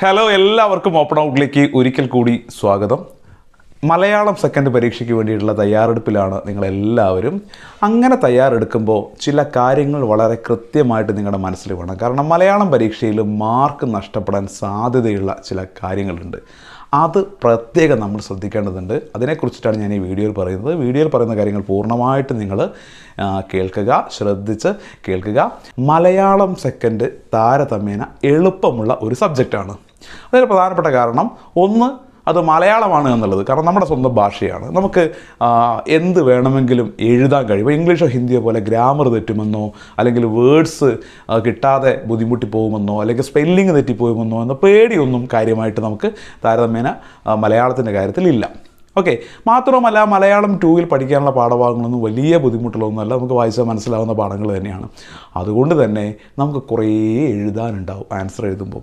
Hello എല്ലാവർക്കും open ഔട്ടിലേക്ക് ഒരിക്കൽ കൂടി സ്വാഗതം. മലയാളം സെക്കൻഡ് പരീക്ഷയ്ക്ക് വേണ്ടിയിട്ടുള്ള തയ്യാറെടുപ്പിലാണ് നിങ്ങളെല്ലാവരും. അങ്ങനെ തയ്യാറെടുക്കുമ്പോൾ ചില കാര്യങ്ങൾ വളരെ കൃത്യമായിട്ട് നിങ്ങളുടെ മനസ്സിൽ വേണം. കാരണം മലയാളം പരീക്ഷയിൽ മാർക്ക് നഷ്ടപ്പെടാൻ സാധ്യതയുള്ള ചില കാര്യങ്ങളുണ്ട്. അത് പ്രത്യേകം നമ്മൾ ശ്രദ്ധിക്കേണ്ടതുണ്ട്. അതിനെക്കുറിച്ചിട്ടാണ് ഞാൻ ഈ വീഡിയോയിൽ പറയുന്നത്. വീഡിയോയിൽ പറയുന്ന കാര്യങ്ങൾ പൂർണമായിട്ട് നിങ്ങൾ കേൾക്കുക ശ്രദ്ധിച്ച് കേൾക്കുക. മലയാളം സെക്കൻഡ് താരതമ്യേന എളുപ്പമുള്ള ഒരു സബ്ജക്റ്റാണ് അതിന് പ്രധാനപ്പെട്ട കാരണം ഒന്ന് അത് മലയാളമാണ് എന്നുള്ളത്. കാരണം നമ്മുടെ സ്വന്തം ഭാഷയാണ്. നമുക്ക് എന്ത് വേണമെങ്കിലും എഴുതാൻ കഴിയും. ഇംഗ്ലീഷോ ഹിന്ദിയോ പോലെ ഗ്രാമർ തെറ്റുമെന്നോ അല്ലെങ്കിൽ വേർഡ്സ് കിട്ടാതെ ബുദ്ധിമുട്ടി പോകുമെന്നോ അല്ലെങ്കിൽ സ്പെല്ലിങ് തെറ്റിപ്പോകുമെന്നോ എന്ന പേടിയൊന്നും കാര്യമായിട്ട് നമുക്ക് താരതമ്യേന മലയാളത്തിന്റെ കാര്യത്തിൽ ഇല്ല. ഓക്കെ. മാത്രവുമല്ല മലയാളം ടൂവിൽ പഠിക്കാനുള്ള പാഠഭാഗങ്ങളൊന്നും വലിയ ബുദ്ധിമുട്ടുള്ളതൊന്നുമല്ല. നമുക്ക് വായിച്ചാൽ മനസ്സിലാവുന്ന പാഠങ്ങൾ തന്നെയാണ്. അതുകൊണ്ട് തന്നെ നമുക്ക് കുറേ എഴുതാനുണ്ടാവും ആൻസർ എഴുതുമ്പോൾ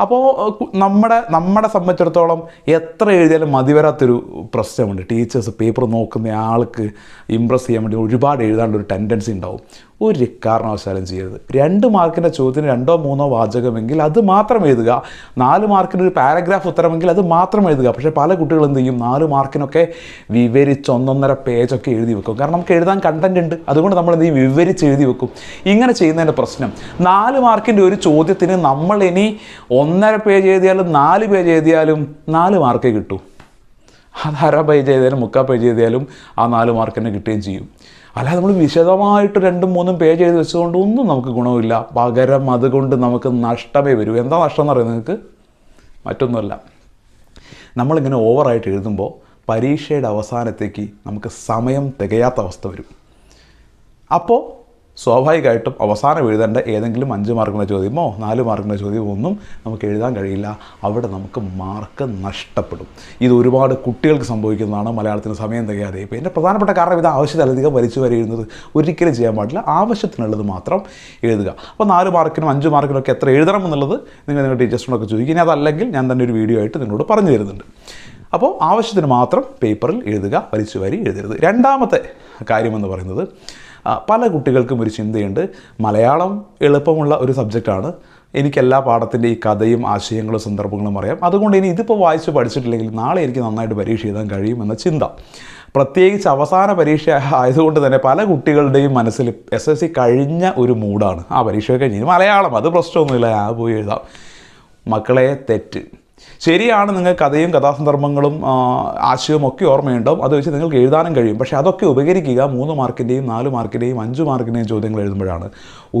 അപ്പോൾ നമ്മുടെ നമ്മുടെ സംബന്ധിച്ചിടത്തോളം എത്ര എഴുതിയാലും മതിവരാത്തൊരു പ്രശ്നമുണ്ട്. ടീച്ചേഴ്സ് പേപ്പർ നോക്കുന്ന ആൾക്ക് ഇമ്പ്രസ് ചെയ്യാൻ വേണ്ടി ഒരുപാട് എഴുതാനുള്ളൊരു ടെൻഡൻസി ഉണ്ടാവും. ഒരു കാരണവശാലും ചെയ്യരുത്. രണ്ട് മാർക്കിന്റെ ചോദ്യത്തിന് രണ്ടോ മൂന്നോ വാചകമെങ്കിൽ അത് മാത്രം എഴുതുക. നാല് മാർക്കിന് ഒരു പാരഗ്രാഫ് ഉത്തരമെങ്കിൽ അത് മാത്രം എഴുതുക. പക്ഷേ പല കുട്ടികളും എന്ത് ചെയ്യും? നാല് മാർക്കിനൊക്കെ വിവരിച്ച് ഒന്നൊന്നര പേജൊക്കെ എഴുതി വെക്കും. കാരണം നമുക്ക് എഴുതാൻ കണ്ടന്റ് ഉണ്ട്. അതുകൊണ്ട് നമ്മൾ എന്ത് ചെയ്യും? വിവരിച്ച് എഴുതി വെക്കും. ഇങ്ങനെ ചെയ്യുന്നതിന്റെ പ്രശ്നം. നാല് മാർക്കിന്റെ ഒരു ചോദ്യത്തിന് നമ്മൾ ഇനി ഒന്നര പേജ് എഴുതിയാലും നാല് പേജ് എഴുതിയാലും നാല് മാർക്കേ കിട്ടൂ. അത് അര പേജ് എഴുതിയാലും മുക്കാൽ പേജ് എഴുതിയാലും ആ നാല് മാർക്ക് തന്നെ കിട്ടുകയും ചെയ്യും. അല്ലാതെ നമ്മൾ വിശദമായിട്ട് രണ്ടും മൂന്നും പേജ് എഴുതി വെച്ചുകൊണ്ട് ഒന്നും നമുക്ക് ഗുണമില്ല പകരം അതുകൊണ്ട് നമുക്ക് നഷ്ടമേ വരൂ. എന്താ നഷ്ടം എന്ന് പറയുന്നത് നിങ്ങൾക്ക് മറ്റൊന്നുമല്ല. നമ്മളിങ്ങനെ ഓവറായിട്ട് എഴുതുമ്പോൾ പരീക്ഷയുടെ അവസാനത്തേക്ക് നമുക്ക് സമയം തികയാത്ത അവസ്ഥ വരും. അപ്പോൾ സ്വാഭാവികമായിട്ടും അവസാനം എഴുതേണ്ട ഏതെങ്കിലും അഞ്ച് മാർക്കിന്റെ ചോദ്യമോ നാല് മാർക്കിന്റെ ചോദ്യമോ ഒന്നും നമുക്ക് എഴുതാൻ കഴിയില്ല. അവിടെ നമുക്ക് മാർക്ക് നഷ്ടപ്പെടും. ഇത് ഒരുപാട് കുട്ടികൾക്ക് സംഭവിക്കുന്നതാണ്. മലയാളത്തിന് സമയം തികയാതെ. ഇപ്പോൾ എന്റെ പ്രധാനപ്പെട്ട കാരണം ഇത് ആവശ്യത്തിലധികം വലിച്ചു വരെയുന്നത് ഒരിക്കലും ചെയ്യാൻ പാടില്ല. ആവശ്യത്തിനുള്ളത് മാത്രം എഴുതുക. അപ്പോൾ നാല് മാർക്കിനും അഞ്ച് മാർക്കിനും ഒക്കെ എത്ര എഴുതണം എന്നുള്ളത് നിങ്ങൾ നിങ്ങളുടെ ടീച്ചേഴ്സിനോടൊക്കെ ചോദിക്കും. ഇനി അതല്ലെങ്കിൽ ഞാൻ തന്നെ ഒരു വീഡിയോ ആയിട്ട് നിങ്ങളോട് പറഞ്ഞു തരുന്നുണ്ട്. അപ്പോൾ ആവശ്യത്തിന് മാത്രം പേപ്പറിൽ എഴുതുക വലിച്ചു വാരി എഴുതരുത്. രണ്ടാമത്തെ കാര്യമെന്ന് പറയുന്നത് പല കുട്ടികൾക്കും ഒരു ചിന്തയുണ്ട്. മലയാളം എളുപ്പമുള്ള ഒരു സബ്ജക്റ്റാണ്. എനിക്കെല്ലാ പാഠത്തിന്റെ ഈ കഥയും ആശയങ്ങളും സന്ദർഭങ്ങളും അറിയാം. അതുകൊണ്ട് ഇനി ഇതിപ്പോൾ വായിച്ച് പഠിച്ചിട്ടില്ലെങ്കിൽ നാളെ എനിക്ക് നന്നായിട്ട് പരീക്ഷ എഴുതാൻ കഴിയുമെന്ന ചിന്ത. പ്രത്യേകിച്ച് അവസാന പരീക്ഷ ആയതുകൊണ്ട് തന്നെ പല കുട്ടികളുടെയും മനസ്സിൽ എസ് എസ് സി കഴിഞ്ഞ ഒരു മൂഡാണ്. ആ പരീക്ഷ കഴിഞ്ഞ് മലയാളം അത് പ്രശ്നമൊന്നുമില്ല. ആ പോയി എഴുതാം. മക്കളെ തെറ്റ്. ശരിയാണ് നിങ്ങൾ കഥയും കഥാസന്ദർഭങ്ങളും ആശയവും ഒക്കെ ഓർമ്മയുണ്ടാവും. അത് വെച്ച് നിങ്ങൾക്ക് എഴുതാനും കഴിയും. പക്ഷേ അതൊക്കെ ഉപകരിക്കുക മൂന്ന് മാർക്കിന്റെയും നാല് മാർക്കിന്റെയും അഞ്ച് മാർക്കിന്റെയും ചോദ്യങ്ങൾ എഴുതുമ്പോഴാണ്.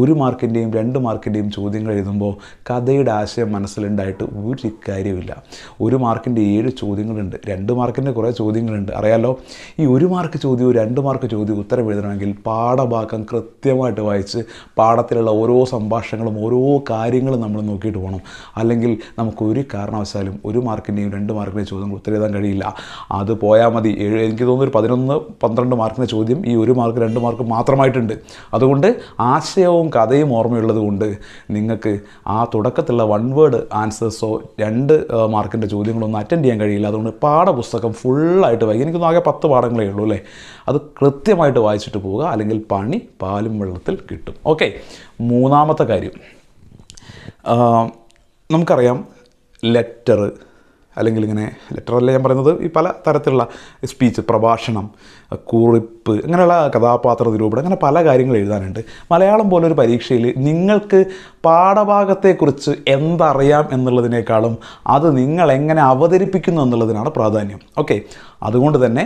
ഒരു മാർക്കിന്റെയും രണ്ട് മാർക്കിന്റെയും ചോദ്യങ്ങൾ എഴുതുമ്പോൾ കഥയുടെ ആശയം മനസ്സിലുണ്ടായിട്ട് ഒരു കാര്യമില്ല ഒരു മാർക്കിന്റെ ഏഴ് ചോദ്യങ്ങളുണ്ട്. രണ്ട് മാർക്കിന്റെ കുറേ ചോദ്യങ്ങളുണ്ട്. അറിയാലോ? ഈ ഒരു മാർക്ക് ചോദ്യവും രണ്ട് മാർക്ക് ചോദ്യവും ഉത്തരം എഴുതണമെങ്കിൽ പാഠഭാഗം കൃത്യമായിട്ട് വായിച്ച് പാഠത്തിലുള്ള ഓരോ സംഭാഷണങ്ങളും ഓരോ കാര്യങ്ങളും നമ്മൾ നോക്കിയിട്ട് പോകണം. അല്ലെങ്കിൽ നമുക്ക് ഒരു കാരണവശാലും ഒരു മാർക്കിന്റെയും രണ്ട് മാർക്കിന്റെയും ചോദ്യങ്ങൾ ഉത്തരം എഴുതാൻ കഴിയില്ല. അത് പോയാൽ മതി. ഏഴ് എനിക്ക് തോന്നുന്നു പതിനൊന്ന് പന്ത്രണ്ട് മാർക്കിന്റെ ചോദ്യം ഈ ഒരു മാർക്ക് രണ്ട് മാർക്ക് മാത്രമായിട്ടുണ്ട്. അതുകൊണ്ട് ആശയവും കഥയും ഓർമ്മയുള്ളത് കൊണ്ട് നിങ്ങൾക്ക് ആ തുടക്കത്തിലുള്ള വൺ വേർഡ് ആൻസേഴ്സോ രണ്ട് മാർക്കിന്റെ ചോദ്യങ്ങളൊന്നും അറ്റൻഡ് ചെയ്യാൻ കഴിയില്ല. അതുകൊണ്ട് പാഠപുസ്തകം ഫുള്ളായിട്ട് വായിക്കും എനിക്കൊന്നും ആകെ പത്ത് പാഠങ്ങളേ ഉള്ളൂ അല്ലേ? അത് കൃത്യമായിട്ട് വായിച്ചിട്ട് പോവുക. അല്ലെങ്കിൽ പണി പാലും വെള്ളത്തിൽ കിട്ടും. ഓക്കെ മൂന്നാമത്തെ കാര്യം. നമുക്കറിയാം ലെറ്റർ അല്ലെങ്കിൽ ഇങ്ങനെ ലെറ്ററല്ല ഞാൻ പറയുന്നത്? ഈ പല തരത്തിലുള്ള സ്പീച്ച് പ്രഭാഷണം കുറിപ്പ് അങ്ങനെയുള്ള കഥാപാത്ര നിരൂപണം അങ്ങനെ പല കാര്യങ്ങൾ എഴുതാനുണ്ട്. മലയാളം പോലൊരു പരീക്ഷയിൽ നിങ്ങൾക്ക് പാഠഭാഗത്തെക്കുറിച്ച് എന്തറിയാം എന്നുള്ളതിനേക്കാളും അത് നിങ്ങൾ എങ്ങനെ അവതരിപ്പിക്കുന്നു എന്നുള്ളതിനാണ് പ്രാധാന്യം. ഓക്കെ അതുകൊണ്ട് തന്നെ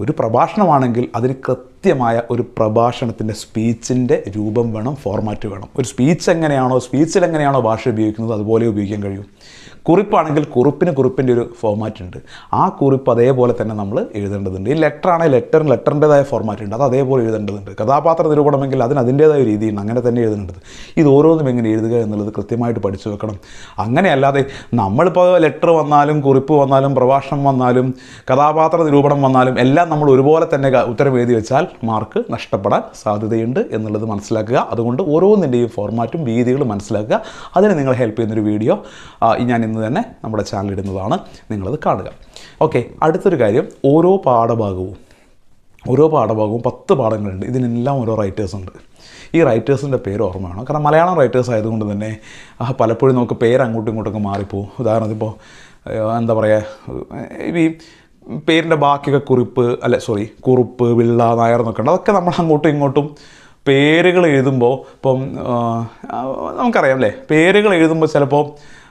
ഒരു പ്രഭാഷണമാണെങ്കിൽ അതിന് കൃത്യമായ ഒരു പ്രഭാഷണത്തിന്റെ സ്പീച്ചിന്റെ രൂപം വേണം ഫോർമാറ്റ് വേണം. ഒരു സ്പീച്ച് എങ്ങനെയാണോ സ്പീച്ചിൽ എങ്ങനെയാണോ ഭാഷ ഉപയോഗിക്കുന്നത് അതുപോലെ ഉപയോഗിക്കാൻ കഴിയും. കുറിപ്പാണെങ്കിൽ കുറിപ്പിന് കുറിപ്പിന്റെ ഒരു ഫോർമാറ്റ് ഉണ്ട്. ആ കുറിപ്പ് അതേപോലെ തന്നെ നമ്മൾ എഴുതേണ്ടതുണ്ട്. ഈ ലെറ്റർ ആണെങ്കിൽ ലെറ്ററിന് ലെറ്ററിന്റെതായ ഫോർമാറ്റ് ഉണ്ട്. അത് അതേപോലെ എഴുതേണ്ടതുണ്ട്. കഥാപാത്ര നിരൂപണമെങ്കിൽ അതിന് അതിന്റേതായ രീതി രീതിയുണ്ട് അങ്ങനെ തന്നെ എഴുതേണ്ടത്. ഇത് ഓരോന്നും എങ്ങനെ എഴുതുക എന്നുള്ളത് കൃത്യമായിട്ട് പഠിച്ചു വെക്കണം. അങ്ങനെയല്ലാതെ നമ്മളിപ്പോൾ ലെറ്റർ വന്നാലും കുറിപ്പ് വന്നാലും പ്രഭാഷണം വന്നാലും കഥാപാത്ര നിരൂപണം വന്നാലും എല്ലാം നമ്മൾ ഒരുപോലെ തന്നെ ഉത്തരം എഴുതി വെച്ചാൽ മാർക്ക് നഷ്ടപ്പെടാൻ സാധ്യതയുണ്ട് എന്നുള്ളത് മനസ്സിലാക്കുക. അതുകൊണ്ട് ഓരോന്നിന്റെയും ഫോർമാറ്റും രീതികളും മനസ്സിലാക്കുക. അതിന് നിങ്ങളെ ഹെൽപ്പ് ചെയ്യുന്നൊരു വീഡിയോ ഞാൻ ഇന്ന് തന്നെ നമ്മുടെ ചാനൽ ഇടുന്നതാണ്. നിങ്ങളത് കാണുക. ഓക്കെ അടുത്തൊരു കാര്യം. ഓരോ പാഠഭാഗവും ഓരോ പാഠഭാഗവും പത്ത് പാഠങ്ങളുണ്ട്. ഇതിനെല്ലാം ഓരോ റൈറ്റേഴ്സ് ഉണ്ട്. ഈ റൈറ്റേഴ്സിന്റെ പേര് ഓർമ്മ വേണം കാരണം മലയാളം റൈറ്റേഴ്സ് ആയതുകൊണ്ട് തന്നെ പലപ്പോഴും നമുക്ക് പേര് അങ്ങോട്ടും ഇങ്ങോട്ടൊക്കെ മാറിപ്പോവും. ഉദാഹരണത്തിന് ഇപ്പോൾ എന്താ പറയുക ഈ പേരിന്റെ ബാക്കിയൊക്കെ കുറിപ്പ് അല്ല സോറി കുറുപ്പ് വിള്ള നായർ എന്നൊക്കെ ഉണ്ട്. അതൊക്കെ നമ്മൾ അങ്ങോട്ടും ഇങ്ങോട്ടും പേരുകൾ എഴുതുമ്പോൾ ഇപ്പം നമുക്കറിയാം അല്ലേ? പേരുകൾ എഴുതുമ്പോൾ ചിലപ്പോൾ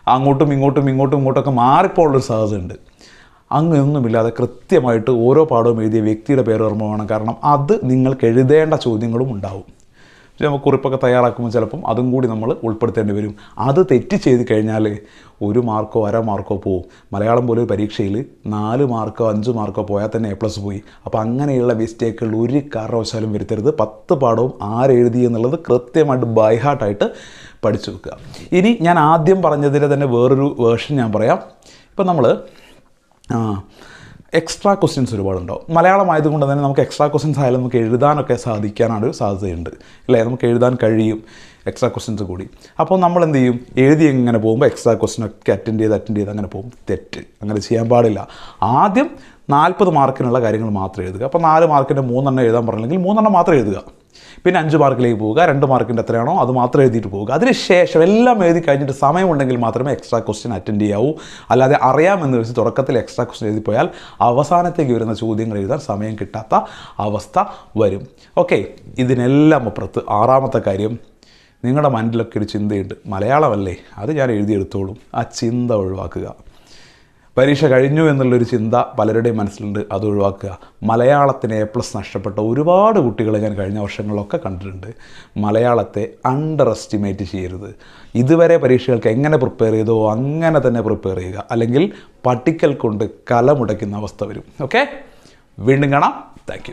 അങ്ങോട്ടും ഇങ്ങോട്ടും ഇങ്ങോട്ടും ഇങ്ങോട്ടൊക്കെ മാറിപ്പോളൊരു സാധ്യതയുണ്ട്. അങ്ങനെയൊന്നുമില്ലാതെ കൃത്യമായിട്ട് ഓരോ പാഠവും എഴുതിയ വ്യക്തിയുടെ പേര് വേണം. കാരണം അത് നിങ്ങൾക്ക് എഴുതേണ്ട ചോദ്യങ്ങളും ഉണ്ടാവും. നമുക്ക് കുറിപ്പൊക്കെ തയ്യാറാക്കുമ്പോൾ ചിലപ്പം അതും കൂടി നമ്മൾ ഉൾപ്പെടുത്തേണ്ടി വരും. അത് തെറ്റ് ചെയ്ത് കഴിഞ്ഞാൽ ഒരു മാർക്കോ അര മാർക്കോ പോവും. മലയാളം പോലെ ഒരു പരീക്ഷയിൽ നാല് മാർക്കോ അഞ്ച് മാർക്കോ പോയാൽ തന്നെ എ പ്ലസ് പോയി. അപ്പോൾ അങ്ങനെയുള്ള മിസ്റ്റേക്കുകൾ ഒരു കാരണവശാലും വരുത്തരുത്. പത്ത് പാഠവും ആരെഴുതി എന്നുള്ളത് കൃത്യമായിട്ട് ബൈഹാർട്ടായിട്ട് പഠിച്ചു വെക്കുക. ഇനി ഞാൻ ആദ്യം പറഞ്ഞതിന്റെ തന്നെ വേറൊരു വേർഷൻ ഞാൻ പറയാം. ഇപ്പം നമ്മൾ എക്സ്ട്രാ ക്വസ്റ്റ്യൻസ് ഒരുപാടുണ്ടാവും മലയാളം ആയതുകൊണ്ട് തന്നെ നമുക്ക് എക്സ്ട്രാ ക്വസ്റ്റ്യൻസ് ആയാലും നമുക്ക് എഴുതാനൊക്കെ സാധിക്കാനൊരു സാധ്യതയുണ്ട്. അല്ലേ? നമുക്ക് എഴുതാൻ കഴിയും എക്സ്ട്രാ ക്വസ്റ്റ്യൻസ് കൂടി. അപ്പോൾ നമ്മൾ എന്ത് ചെയ്യും? എഴുതി എങ്ങനെ പോകുമ്പോൾ എക്സ്ട്രാ ക്വസ്റ്റ്യൻ ഒക്കെ അറ്റൻഡ് ചെയ്ത് അറ്റൻഡ് ചെയ്ത് അങ്ങനെ പോകും തെറ്റ്. അങ്ങനെ ചെയ്യാൻ പാടില്ല. ആദ്യം നാൽപ്പത് മാർക്കിനുള്ള കാര്യങ്ങൾ മാത്രം എഴുതുക. അപ്പോൾ നാല് മാർക്കിന്റെ മൂന്നെണ്ണം എഴുതാൻ പറഞ്ഞില്ലെങ്കിൽ മൂന്നെണ്ണം മാത്രം എഴുതുക. പിന്നെ അഞ്ച് മാർക്കിലേക്ക് പോവുക രണ്ട് മാർക്കിന്റെ എത്രയാണോ അത് മാത്രം എഴുതിയിട്ട് പോവുക. അതിനുശേഷം എല്ലാം എഴുതി കഴിഞ്ഞിട്ട് സമയമുണ്ടെങ്കിൽ മാത്രമേ എക്സ്ട്രാ ക്വസ്റ്റ്യൻ അറ്റൻഡ് ചെയ്യാവൂ. അല്ലാതെ അറിയാമെന്ന് വെച്ച് തുടക്കത്തിൽ എക്സ്ട്രാ ക്വസ്റ്റ്യൻ എഴുതി പോയാൽ അവസാനത്തേക്ക് വരുന്ന ചോദ്യങ്ങൾ എഴുതാൻ സമയം കിട്ടാത്ത അവസ്ഥ വരും. ഓക്കെ ഇതിനെല്ലാം അപ്പുറത്ത് ആറാമത്തെ കാര്യം നിങ്ങളുടെ മനസ്സിലൊക്കെ ഒരു ചിന്തയുണ്ട്. മലയാളമല്ലേ? അത് ഞാൻ എഴുതിയെടുത്തോളും. ആ ചിന്ത ഒഴിവാക്കുക. പരീക്ഷ കഴിഞ്ഞു എന്നുള്ളൊരു ചിന്ത പലരുടെയും മനസ്സിലുണ്ട്. അത് ഒഴിവാക്കുക. മലയാളത്തിന് എ പ്ലസ് നഷ്ടപ്പെട്ട ഒരുപാട് കുട്ടികളെ ഞാൻ കഴിഞ്ഞ വർഷങ്ങളിലൊക്കെ കണ്ടിട്ടുണ്ട്. മലയാളത്തെ അണ്ടർ എസ്റ്റിമേറ്റ് ചെയ്യരുത്. ഇതുവരെ പരീക്ഷകൾക്ക് എങ്ങനെ പ്രിപ്പയർ ചെയ്തോ അങ്ങനെ തന്നെ പ്രിപ്പയർ ചെയ്യുക. അല്ലെങ്കിൽ പഠിക്കൽ കൊണ്ട് കലമുടയ്ക്കുന്ന അവസ്ഥ വരും. ഓക്കെ വീണ്ടും കാണാം. താങ്ക്